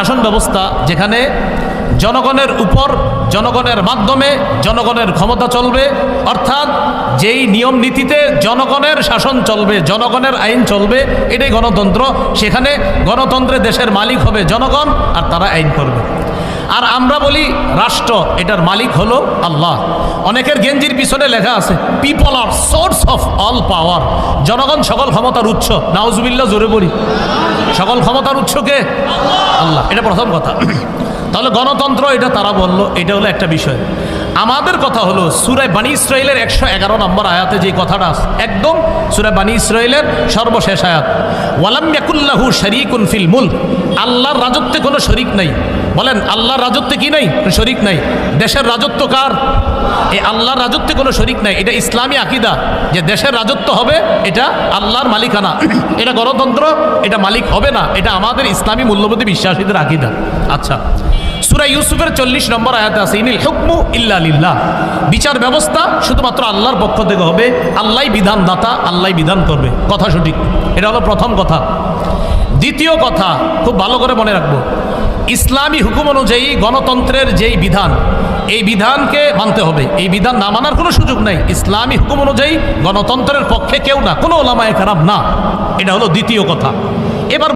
শাসন ব্যবস্থা যেখানে জনগণের উপর, জনগণের মাধ্যমে, জনগণের ক্ষমতা চলবে, অর্থাৎ যেই নিয়ম নীতিতে জনগণের শাসন চলবে, জনগণের আইন চলবে, এটাই গণতন্ত্র। সেখানে গণতন্ত্রে দেশের মালিক হবে জনগণ আর তারা আইন করবে। আর আমরা বলি রাষ্ট্র, এটার মালিক হলো আল্লাহ। অনেকের গেঞ্জির পিছনে লেখা আছে people are source of all power জনগণ সকল ক্ষমতার উৎস। নাউজুবিল্লা জোরে বলি। সকল ক্ষমতার উৎসকে আল্লাহ। এটা প্রথম কথা। তাহলে গণতন্ত্র এটা তারা বলল এটা হলো একটা বিষয়। আমাদের কথা হলো সুরায় বানী ইসরায়েলের একশো এগারো নম্বর আয়াতে যে কথাটা আছে, একদম সুরায় বানী ইসরায়েলের সর্বশেষ আয়াত। ওয়ালাম্যাকুল্লাহু শরিকুন ফিল মুলক। আল্লাহর রাজত্বে কোনো শরিক নাই। বলেন, আল্লাহর রাজত্বে কি নাই? শরিক নাই। দেশের রাজত্ব কার? এই আল্লাহর রাজত্বে কোনো শরিক নাই। এটা ইসলামী আকিদা যে দেশের রাজত্ব হবে, এটা আল্লাহর মালিকানা। এটা গণতন্ত্র, এটা মালিক হবে না। এটা আমাদের ইসলামী মূল্যবোধী বিশ্বাসীদের আকিদা। আচ্ছা সুরা ইউসুফের চল্লিশ নম্বর আয়াতে আছে, ইনিল হুকমু ইল্লা লিল্লাহ। বিচার ব্যবস্থা শুধুমাত্র আল্লাহর পক্ষ থেকে হবে। আল্লাহ বিধানদাতা আল্লাহ বিধান করবে। কথা সঠিক। এটা হলো প্রথম কথা। দ্বিতীয় কথা খুব ভালো করে মনে রাখব। ইসলামী হুকুম অনুযায়ী গণতন্ত্রের যেই বিধান, এই বিধানকে মানতে হবে। এই বিধান না মানার কোনো সুযোগ নাই। ইসলামী হুকুম অনুযায়ী গণতন্ত্রের পক্ষে কেউ না, কোনো ওলামায় খারাপ না। এটা হলো দ্বিতীয় কথা।